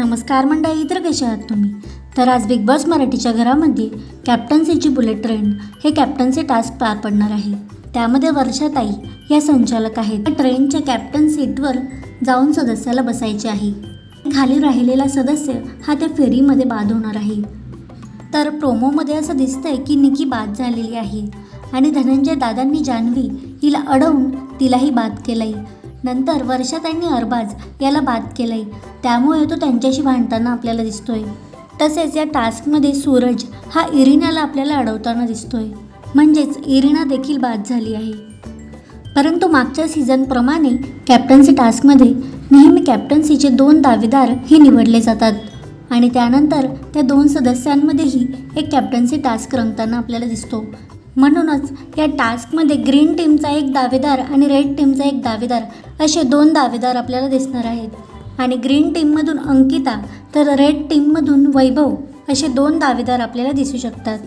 नमस्कार मंडळी तर कसे आहात तुम्ही? तर आज बिग बॉस मराठीच्या घरामध्ये कॅप्टन्सीची बुलेट ट्रेन हे कॅप्टन्सी टास्क पार पडणार आहे. त्यामध्ये वर्षाताई या संचालक आहेत. ट्रेनच्या कॅप्टन सीटवर जाऊन सदस्याला बसायचे आहे. खाली राहिलेला सदस्य हा त्या फेरीमध्ये बाद होणार आहे. तर प्रोमोमध्ये असं दिसतंय की निकी बाद झालेली आहे. आणि धनंजय दादांनी जान्हवी हिला अडवून तिलाही बाद केलंय. नंतर वर्षाताईंनी अरबाज याला बाद केलंय. त्यामुळे तो त्यांच्याशी भांडताना आपल्याला दिसतोय. तसेच या टास्कमध्ये सूरज हा इरिनाला आपल्याला अडवताना दिसतोय. म्हणजेच इरिना देखील बाद झाली आहे. परंतु मागच्या सीझनप्रमाणे कॅप्टन्सी टास्कमध्ये नेहमी कॅप्टन्सीचे दोन दावेदार हे निवडले जातात. आणि त्यानंतर त्या दोन सदस्यांमध्येही एक कॅप्टन्सी टास्क रंगताना आपल्याला दिसतो. म्हणूनच या टास्कमध्ये ग्रीन टीमचा एक दावेदार आणि रेड टीमचा एक दावेदार असे दोन दावेदार आपल्याला दिसणार आहेत. आणि ग्रीन टीममधून अंकिता तर रेड टीममधून वैभव असे दोन दावेदार आपल्याला दिसू शकतात.